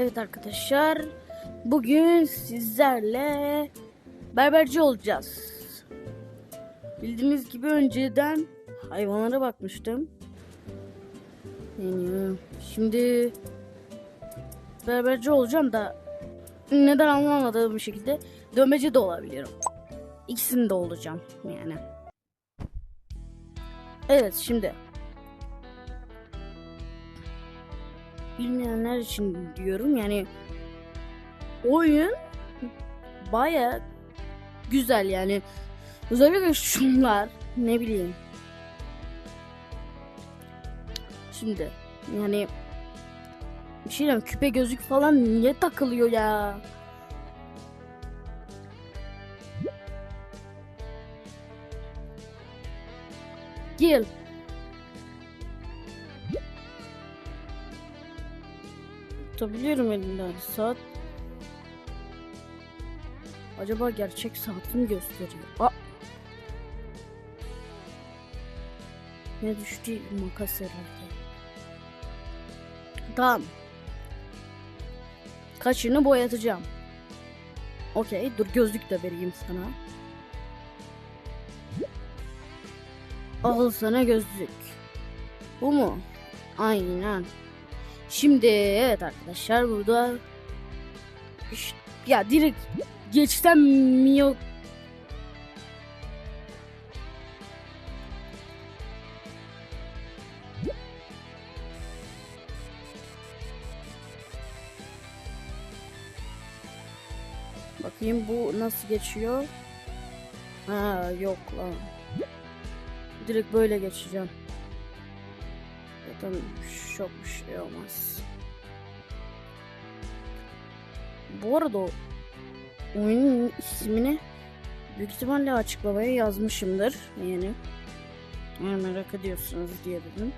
Evet arkadaşlar. Bugün sizlerle berberci olacağız. Bildiğiniz gibi önceden hayvanlara bakmıştım. Yani şimdi berberci olacağım da neden anlamadığım bir şekilde dövmeci de olabilirim. İkisini de olacağım yani. Evet şimdi bilmeyenler için diyorum. Yani oyun baya güzel yani. Özellikle şunlar ne bileyim. Şimdi yani bir şey diyeyim, küpe gözlük falan niye takılıyor ya? Gel. Tutabiliyorum elimden saat. Acaba gerçek saat mi gösteriyor? Aa! Ne düştü makas herhalde. Tamam. Kaşını boyatacağım. Okey dur gözlük de vereyim sana. Al sana gözlük. Bu mu? Aynen. Şimdi evet arkadaşlar burada ya direkt geçsem mi yok Bakayım bu nasıl geçiyor? Ha yok lan. Direkt böyle geçeceğim. Zaten çok bir şey olmaz. Bu arada oyunun ismini büyük ihtimalle açıklamaya yazmışımdır. Yani eğer merak ediyorsunuz diye dedim.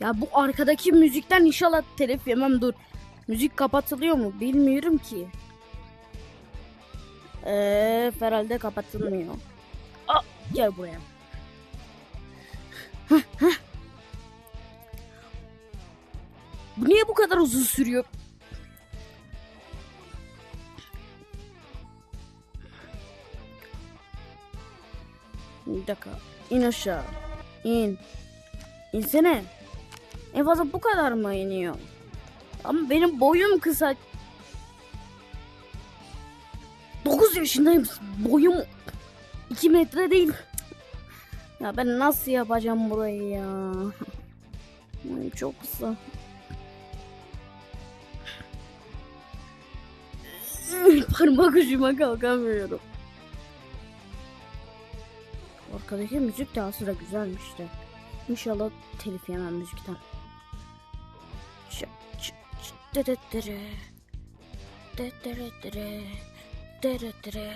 Ya bu arkadaki müzikten inşallah telif yemem dur. Müzik kapatılıyor mu bilmiyorum ki. Eee herhalde kapatılmıyor. Aa, gel buraya. Bu niye bu kadar uzun sürüyor? Bir dakika. İn aşağı. İn. İnsene. En fazla bu kadar mı iniyor? Ama benim boyum kısa. 9 yaşındayım. Boyum 2 metre değil. Ya ben nasıl yapacağım burayı ya? Boyum çok kısa. Parmak ucuma kalkamıyorum. Arkadaki müzik de aslında güzelmiş de. İnşallah telif yemem müzikten. Ç- dedettere. Dedettere. Dedettere.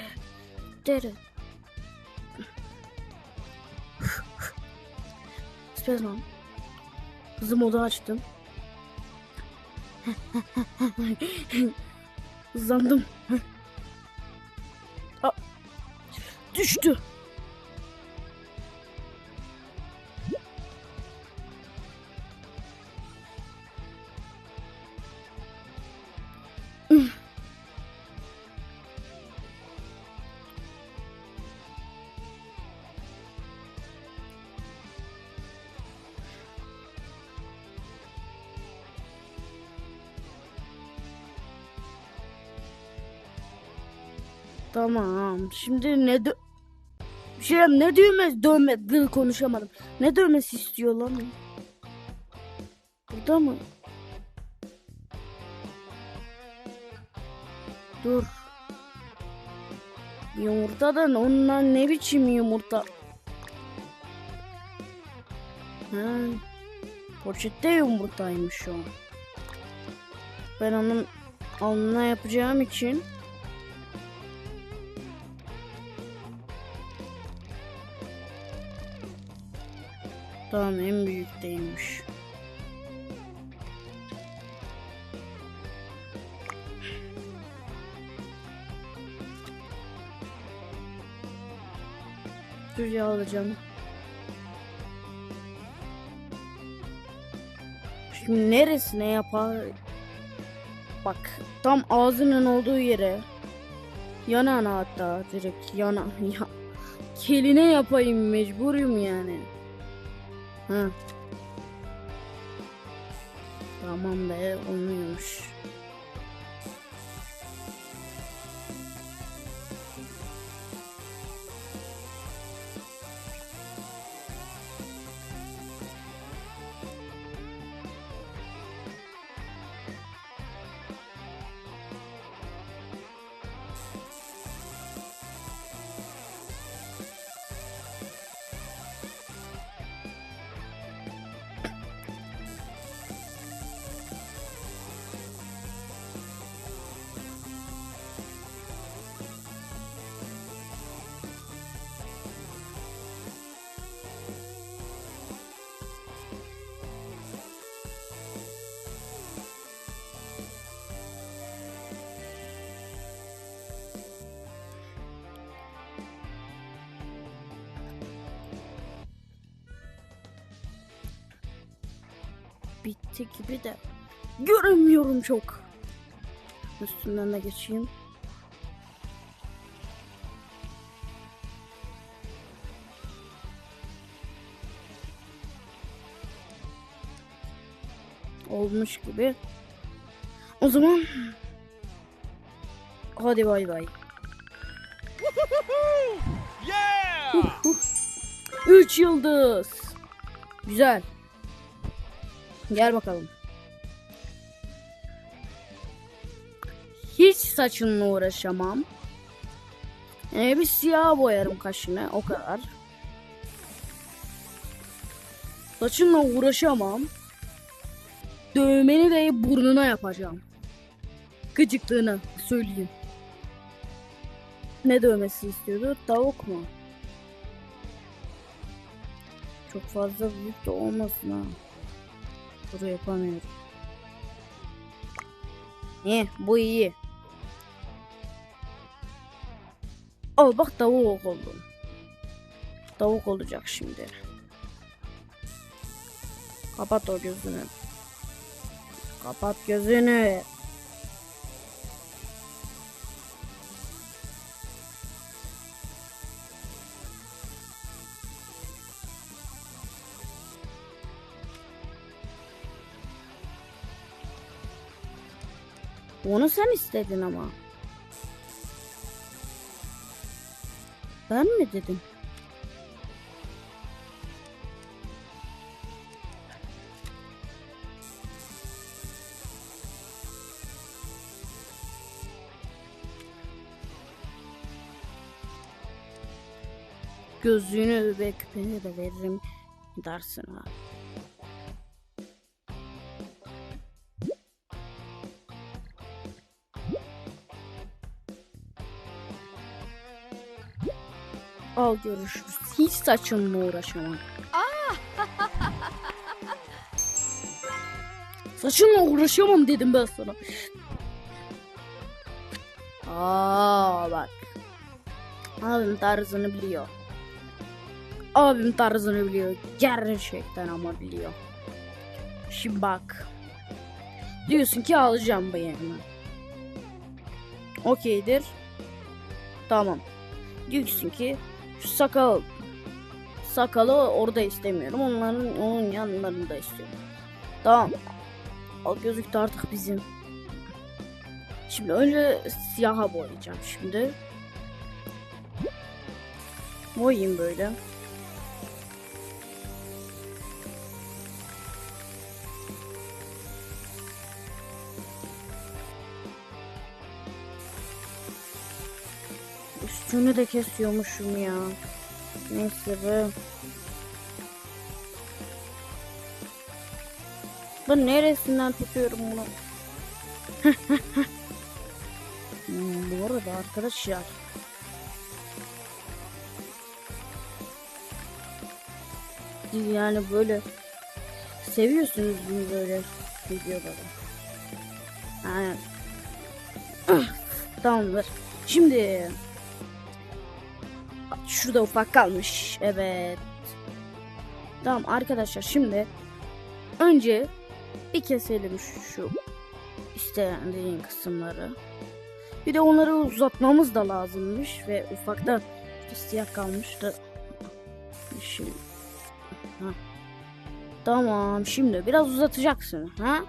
Dede. Spazman. Hızlı modu açtım. Hızlandım. Düştü. Tamam. Şimdi ne dö... Şey ne düğme dövme Dı, konuşamadım. Ne dövmesi istiyor lan? Burada mı? Dur. Yumurtadan ondan ne biçim yumurta? Ha. Poşette yumurtaymış o. Ben onun alnına yapacağım için Tamam en büyük değilmiş. Şuraya alacağım. Şimdi neresine yapar? Bak tam ağzının olduğu yere. Yanağına hatta direkt yana. Ya. Keline yapayım mecburum yani. Tamam be olmuyormuş. Bitti gibi de göremiyorum çok. Üstünden de geçeyim. Olmuş gibi. O zaman hadi bay bay. Yeah! 3 yıldız. Güzel. Gel bakalım. Hiç saçınla uğraşamam. Ee, bir siyah boyarım kaşını o kadar. Saçınla uğraşamam. Dövmeni de burnuna yapacağım. Gıcıklığını söyleyeyim. Ne dövmesi istiyordu? Tavuk mu? Çok fazla büyük de olmasın ha. Bunu yapamıyorum. İyi, bu iyi. Al bak tavuk oldum. Tavuk olacak şimdi. Kapat o gözünü. Kapat gözünü. Onu sen istedin ama. Ben mi dedim? Gözlüğünü ve küpeni de veririm dersin ha. Al görüşürüz. Hiç saçımla uğraşamam. Saçımla uğraşamam dedim ben sana. Aa bak. Abim tarzını biliyor. Abim tarzını biliyor. Gerçekten ama biliyor. Şimdi bak. Diyorsun ki alacağım bu yerine. Okeydir. Tamam. Diyorsun ki sakal sakalı orada istemiyorum. Onların onun yanlarında istiyorum. Tamam. O gözüktü artık bizim. Şimdi önce siyaha boyayacağım şimdi. Boyayayım böyle. Üstünü de kesiyormuşum ya. Neyse be. Ben neresinden tutuyorum bunu? Hmm, Bu arada arkadaşlar. yani böyle seviyorsunuz bunu böyle videoları. Yani tamamdır. Şimdi şurada ufak kalmış. Evet. Tamam arkadaşlar şimdi önce bir keselim şu, dediğin kısımları. Bir de onları uzatmamız da lazımmış ve ufakta işte siyah kalmıştı. Şimdi. Ha. Tamam şimdi biraz uzatacaksın ha?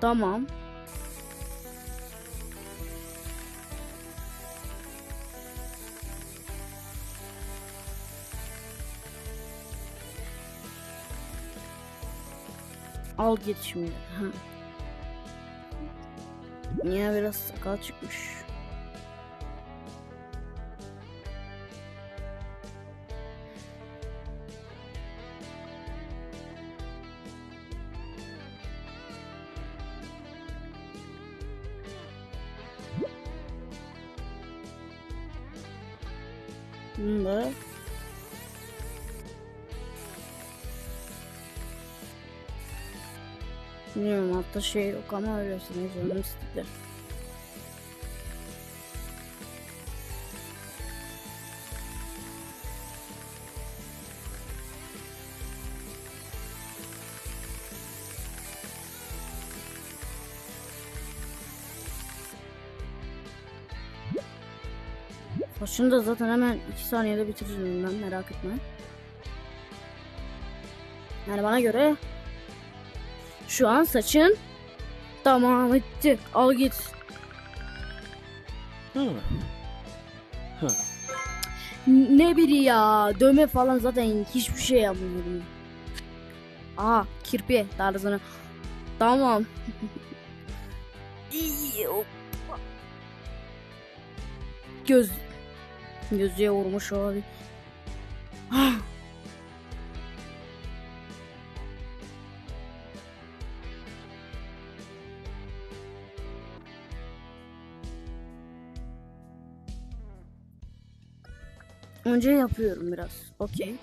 Tamam. Al git. Niye biraz sakal çıkmış? Bilmiyorum altta şey yok ama öylesine canım istedi. Saçını da zaten hemen 2 saniyede bitiririm ben merak etme. Yani bana göre şu an saçın tamam bitti. Al git. Hmm. Ne biri ya. Dövme falan zaten hiçbir şey yapmıyorum. Aha kirpi tarzını. Tamam. Göz gözüye vurmuş abi. Önce yapıyorum biraz. Okey.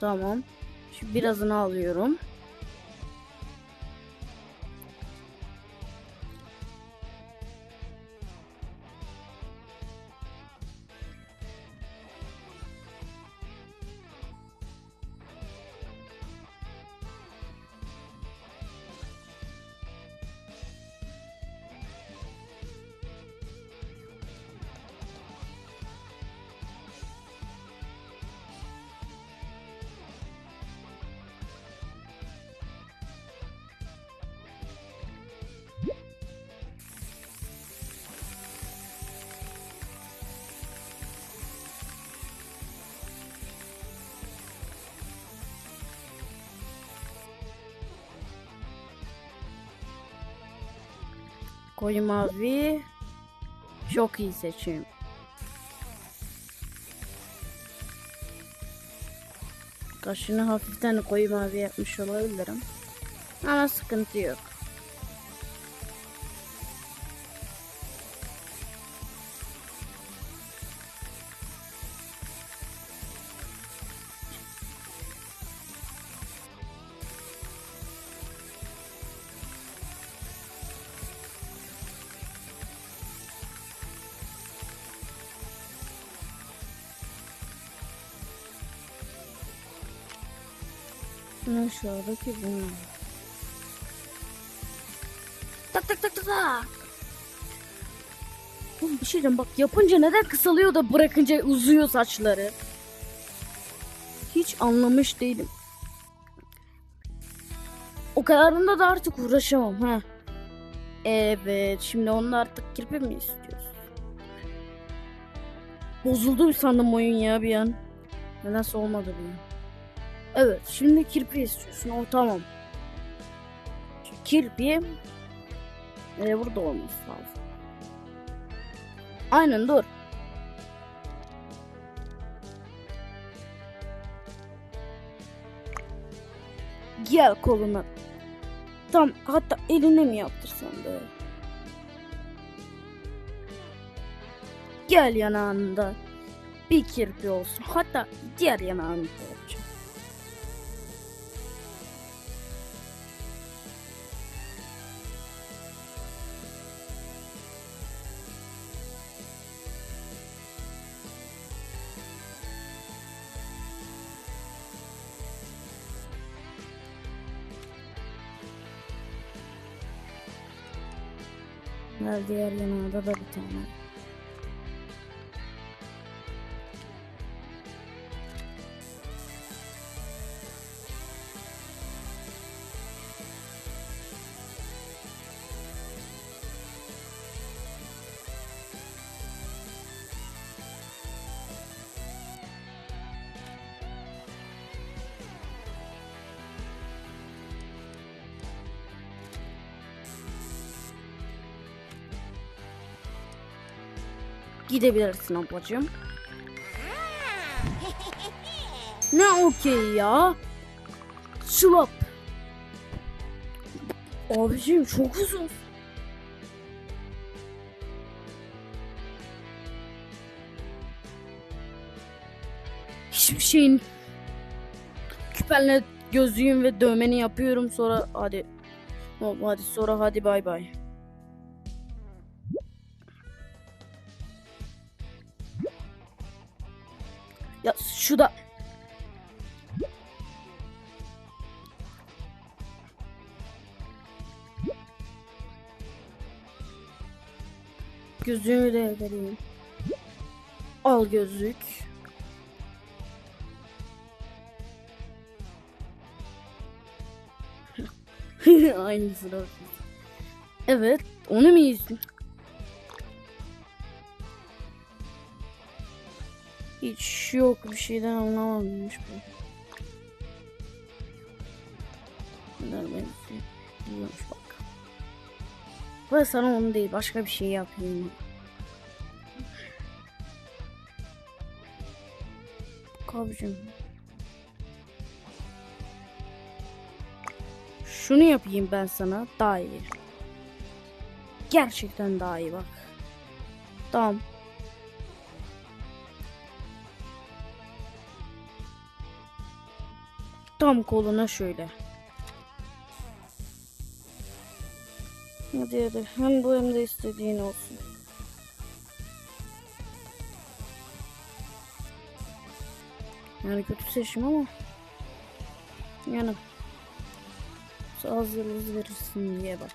Tamam. Şimdi birazını alıyorum. Koyu mavi. Çok iyi seçim. Kaşını hafiften koyu mavi yapmış olabilirim. Ama sıkıntı yok. Aşağıdaki bu. Tak tak tak tak tak. Oğlum bir şey diyeceğim bak yapınca neden kısalıyor da bırakınca uzuyor saçları. Hiç anlamış değilim. O kadarında da artık uğraşamam ha. Evet şimdi onda artık kirpi mi istiyoruz? Bozuldu sandım oyun ya bir an. Nedense olmadı bir an. Evet şimdi kirpi istiyorsun o tamam. Şu Kirpi e, burada olması lazım. Aynen dur. Gel koluna. Tam hatta eline mi yaptırsan be? Gel yanağında. Bir kirpi olsun. Hatta diğer yanağını da Ver diğer yanağında da bir tane. Gidebilirsin ablacığım. Ne okey ya? Slap. Abicim çok uzun. Hiçbir şeyin küpenle gözlüğüm ve dövmeni yapıyorum sonra hadi hadi sonra hadi bay bay. Gözlüğümü de vereyim. Al gözlük. Aynısı da. Evet, onu mu yiyorsun? Hiç yok bir şeyden anlamamış bu. Bu sana onu değil başka bir şey yapayım. Kabcım. Şunu yapayım ben sana daha iyi. Gerçekten daha iyi bak. Tamam. Tam koluna şöyle. Hadi hadi. Hem bu hem de istediğin olsun. Yani kötü seçim ama. Yani. Hazır hız verirsin diye bak.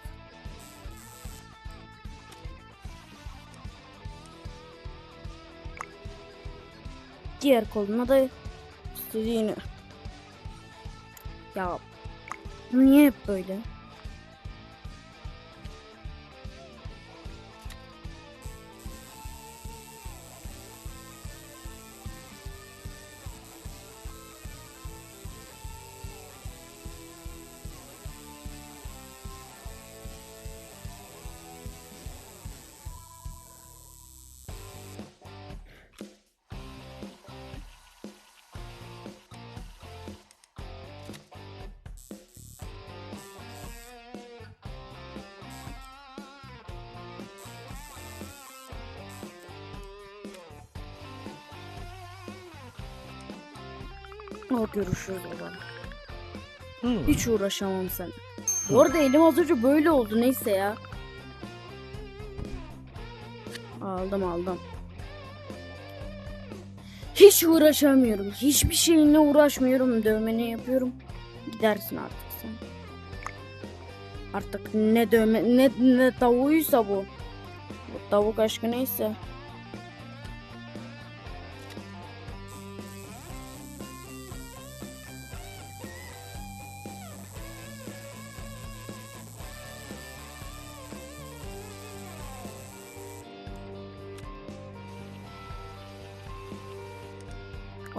Diğer koluna da istediğini. Ya niye hep böyle? O görüşürüz o zaman. Hmm. Hiç uğraşamam sen. Bu arada elim az önce böyle oldu neyse ya. Aldım aldım. Hiç uğraşamıyorum. Hiçbir şeyinle uğraşmıyorum. Dövmeni yapıyorum. Gidersin artık sen. Artık ne dövme ne, ne tavuğuysa bu. Bu tavuk aşkı neyse.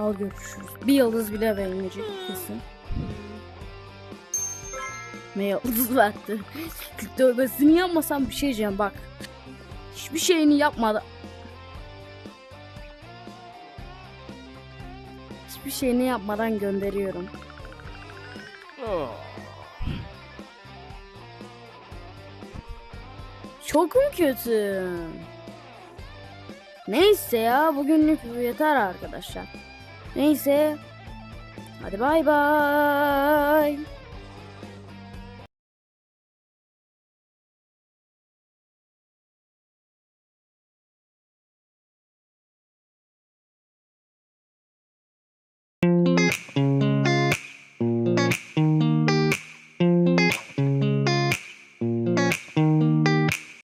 Al görüşürüz. Bir yıldız bile vermeyecek kesin. Ne yıldız verdi. Kırk dövmesini yapmasam bir şey diyeceğim bak. Hiçbir şeyini yapmadı. Hiçbir şeyini yapmadan gönderiyorum. Çok mu kötü? Neyse ya bugünlük bu yeter arkadaşlar. Neyse. Hadi bay bay.